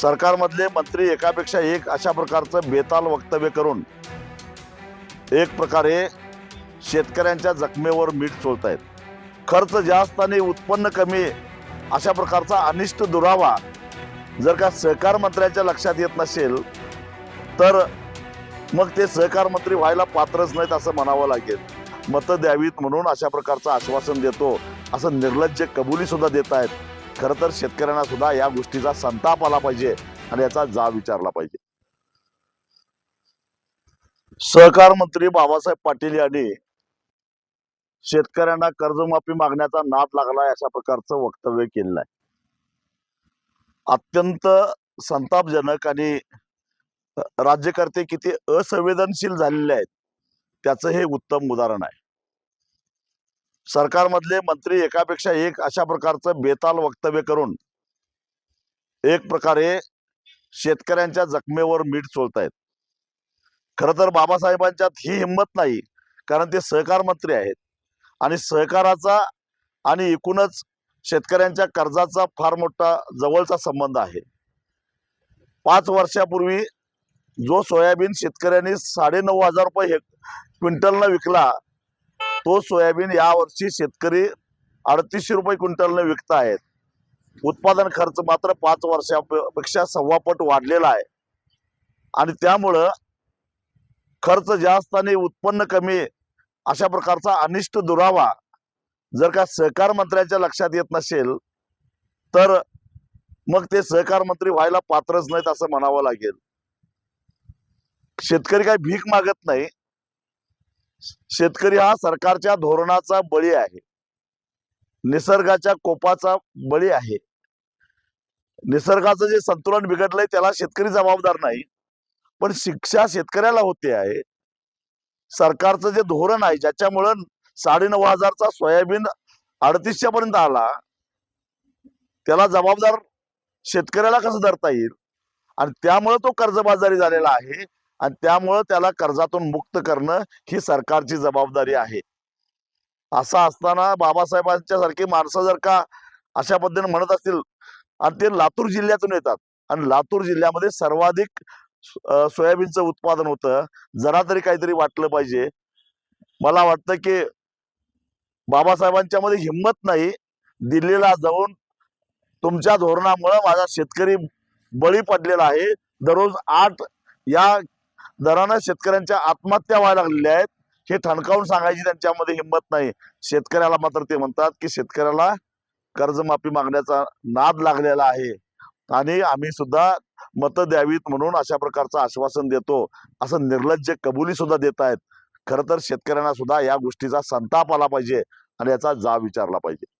सरकारमधले मंत्री एकापेक्षा एक अशा प्रकारचं बेताल वक्तव्य करून एक प्रकारे शेतकऱ्यांच्या जखमेवर मीठ चोळतायत. खर्च जास्त आणि उत्पन्न कमी अशा प्रकारचा अनिष्ट दुरावा जर का सहकार मंत्र्यांच्या लक्षात येत नसेल तर मग ते सहकार मंत्री व्हायला पात्रच नाहीत असं म्हणावं लागेल. मतं द्यावीत म्हणून अशा प्रकारचं आश्वासन देतो असं निर्लज्ज कबुलीसुद्धा देत आहेत खरं तर शेतकऱ्यांना सुद्धा या गोष्टीचा संताप आला पाहिजे आणि याचा जाब विचारला पाहिजे. सहकार मंत्री बाबासाहेब पाटील यांनी शेतकऱ्यांना कर्जमाफी मागण्याचा नाद लागलाय अशा प्रकारचं वक्तव्य केलेलं आहे. अत्यंत संतापजनक आणि राज्यकर्ते किती असंवेदनशील झालेले आहेत त्याचं हे उत्तम उदाहरण आहे. सरकारमधले मंत्री एकापेक्षा एक अशा प्रकारचं बेताल वक्तव्य करून एक प्रकारे शेतकऱ्यांच्या जखमेवर मीठ चोळतायत. खरं तर बाबासाहेबांच्यात ही हिंमत नाही कारण ते सहकार मंत्री आहेत. आणि सहकाराचा आणि एकूणच शेतकऱ्यांच्या कर्जाचा फार मोठा जवळचा संबंध आहे. पाच वर्षापूर्वी जो सोयाबीन शेतकऱ्यांनी साडे नऊ हजार रुपये हे क्विंटलनं विकला तो सोयाबीन यावर्षी शेतकरी अडतीसशे रुपये क्विंटलने विकत आहेत. उत्पादन खर्च मात्र पाच वर्षापेक्षा सव्वा पट वाढलेला आहे. आणि त्यामुळं खर्च जास्त आणि उत्पन्न कमी अशा प्रकारचा अनिष्ट दुरावा जर का सहकार मंत्र्यांच्या लक्षात येत नसेल तर मग ते सहकार मंत्री व्हायला पात्रच नाहीत असं म्हणावं लागेल. शेतकरी काही भीक मागत नाही शेतकरी हा सरकारच्या धोरणाचा बळी आहे. निसर्गाच्या कोपाचा बळी आहे. निसर्गाचं जे संतुलन बिघडलंय त्याला शेतकरी जबाबदार नाही. पण शिक्षा शेतकऱ्याला होते आहे. सरकारचं जे धोरण आहे ज्याच्यामुळं साडे नऊ हजारचा सोयाबीन अडतीसशे पर्यंत आला त्याला जबाबदार शेतकऱ्याला कसं धरता येईल? आणि त्यामुळं तो कर्जबाजारी झालेला आहे. आणि त्यामुळं त्याला कर्जातून मुक्त करणं ही सरकारची जबाबदारी आहे. असं असताना बाबासाहेबांच्या सारखी माणसं जर का अशा पद्धतीने म्हणत असतील आणि ते लातूर जिल्ह्यातून येतात. आणि लातूर जिल्ह्यामध्ये सर्वाधिक सोयाबीनचं उत्पादन होतं. जरा तरी काहीतरी वाटलं पाहिजे. मला वाटतं की बाबासाहेबांच्या मध्ये हिंमत नाही. दिल्लीला जाऊन तुमच्या धोरणामुळं माझा शेतकरी बळी पडलेला आहे. दररोज आठ या दरानं शेतकऱ्यांच्या आत्महत्या व्हायला लागलेल्या आहेत. हे ठणकावून सांगायची त्यांच्यामध्ये हिंमत नाही. शेतकऱ्याला मात्र ते म्हणतात की शेतकऱ्याला कर्जमाफी मागण्याचा नाद लागलेला आहे. आणि आम्ही सुद्धा मतं द्यावीत म्हणून अशा प्रकारचं आश्वासन देतो. असं निर्लज्ज कबुली सुद्धा देत आहेत. खरं तर शेतकऱ्यांना सुद्धा या गोष्टीचा संताप आला पाहिजे आणि याचा जाब विचारला पाहिजे.